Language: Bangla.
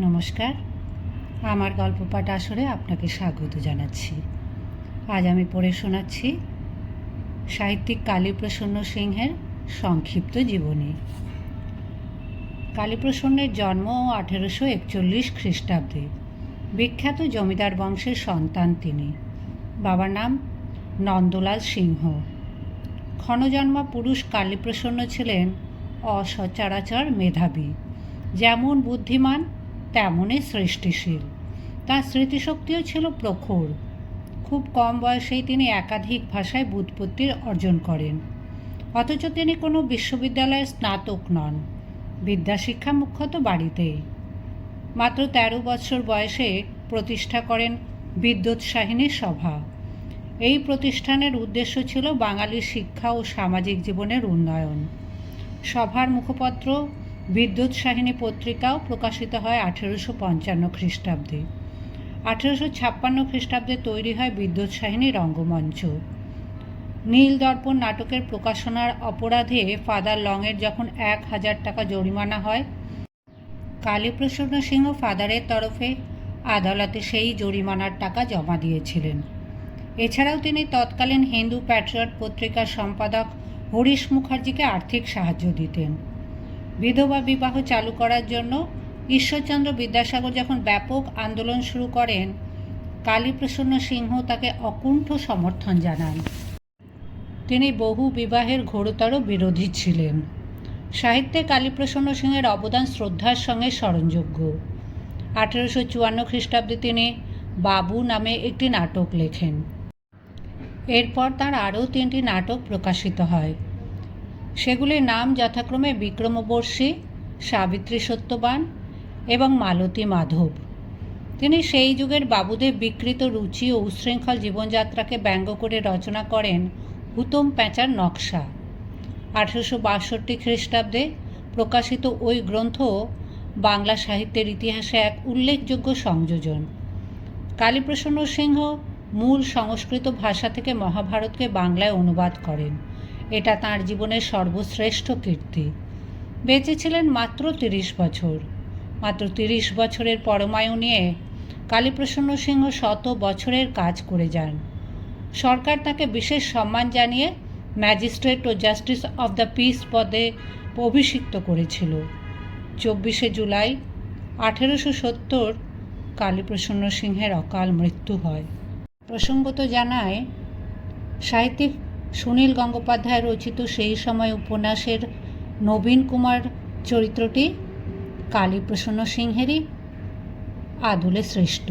নমস্কার। আমার গল্প পাঠ আসরে আপনাকে স্বাগত জানাচ্ছি। আজ আমি পড়ে শোনাচ্ছি সাহিত্যিক কালীপ্রসন্ন সিংহের সংক্ষিপ্ত জীবনী। কালীপ্রসন্নের জন্ম আঠেরোশো একচল্লিশ খ্রিস্টাব্দে। বিখ্যাত জমিদার বংশের সন্তান তিনি। বাবার নাম নন্দলাল সিংহ। ক্ষণজন্মা পুরুষ কালীপ্রসন্ন ছিলেন অসচরাচর মেধাবী। যেমন বুদ্ধিমান তেমনই সৃষ্টিশীল। তার স্মৃতিশক্তিও ছিল প্রখর। খুব কম বয়সেই তিনি একাধিক ভাষায় বুৎপত্তির অর্জন করেন। অথচ তিনি কোনো বিশ্ববিদ্যালয়ের স্নাতক নন। বিদ্যাশিক্ষা মুখ্যত বাড়িতেই। মাত্র তেরো বছর বয়সে প্রতিষ্ঠা করেন বিদ্যুৎসাহিনী সভা। এই প্রতিষ্ঠানের উদ্দেশ্য ছিল বাঙালির শিক্ষা ও সামাজিক জীবনের উন্নয়ন। সভার মুখপত্র বিদ্যুৎসাহিনী পত্রিকাও প্রকাশিত হয় আঠেরোশো পঞ্চান্ন খ্রিস্টাব্দে। আঠেরোশো ছাপ্পান্ন খ্রিস্টাব্দে তৈরি হয় বিদ্যুৎ সাহিনী রঙ্গমঞ্চ। নীল দর্পণ নাটকের প্রকাশনার অপরাধে ফাদার লংয়ের যখন এক হাজার টাকা জরিমানা হয়, কালীপ্রসন্ন সিংহ ফাদারের তরফে আদালতে সেই জরিমানার টাকা জমা দিয়েছিলেন। এছাড়াও তিনি তৎকালীন হিন্দু প্যাট্রিয়ট পত্রিকার সম্পাদক হরিশ মুখার্জিকে আর্থিক সাহায্য দিতেন। বিধবা বিবাহ চালু করার জন্য ঈশ্বরচন্দ্র বিদ্যাসাগর যখন ব্যাপক আন্দোলন শুরু করেন, কালীপ্রসন্ন সিংহ তাকে অকুণ্ঠ সমর্থন জানান। তিনি বহু বিবাহের ঘোরতর বিরোধী ছিলেন। সাহিত্যে কালীপ্রসন্ন সিংহের অবদান শ্রদ্ধার সঙ্গে স্মরণযোগ্য। আঠেরোশো চুয়ান্ন খ্রিস্টাব্দে তিনি বাবু নামে একটি নাটক লেখেন। এরপর তার আরও তিনটি নাটক প্রকাশিত হয়। সেগুলির নাম যথাক্রমে বিক্রমবর্ষী, সাবিত্রী সত্যবান এবং মালতী মাধব। তিনি সেই যুগের বাবুদের বিকৃত রুচি ও উচ্ছৃঙ্খল জীবনযাত্রাকে ব্যঙ্গ করে রচনা করেন হুতম প্যাঁচার নকশা। আঠেরোশো বাষট্টি খ্রিস্টাব্দে প্রকাশিত ওই গ্রন্থ বাংলা সাহিত্যের ইতিহাসে এক উল্লেখযোগ্য সংযোজন। কালীপ্রসন্ন সিংহ মূল সংস্কৃত ভাষা থেকে মহাভারতকে বাংলায় অনুবাদ করেন। এটা তার জীবনের সর্বশ্রেষ্ঠ কীর্তি। বেঁচে ছিলেন মাত্র তিরিশ বছর। মাত্র তিরিশ বছরের পরমায়ু নিয়ে কালীপ্রসন্ন সিংহ শত বছরের কাজ করে যান। সরকার তাকে বিশেষ সম্মান জানিয়ে ম্যাজিস্ট্রেট ও জাস্টিস অফ দ্য পিস পদে অভিষিক্ত করেছিল। চব্বিশে জুলাই আঠেরোশো সত্তর কালীপ্রসন্ন সিংহের অকাল মৃত্যু হয়। প্রসঙ্গত জানায়, সাহিত্যিক সুনীল গঙ্গোপাধ্যায় রচিত সেই সময় উপন্যাসের নবীন কুমার চরিত্রটি কালীপ্রসন্ন সিংহেরই আদলে সৃষ্ট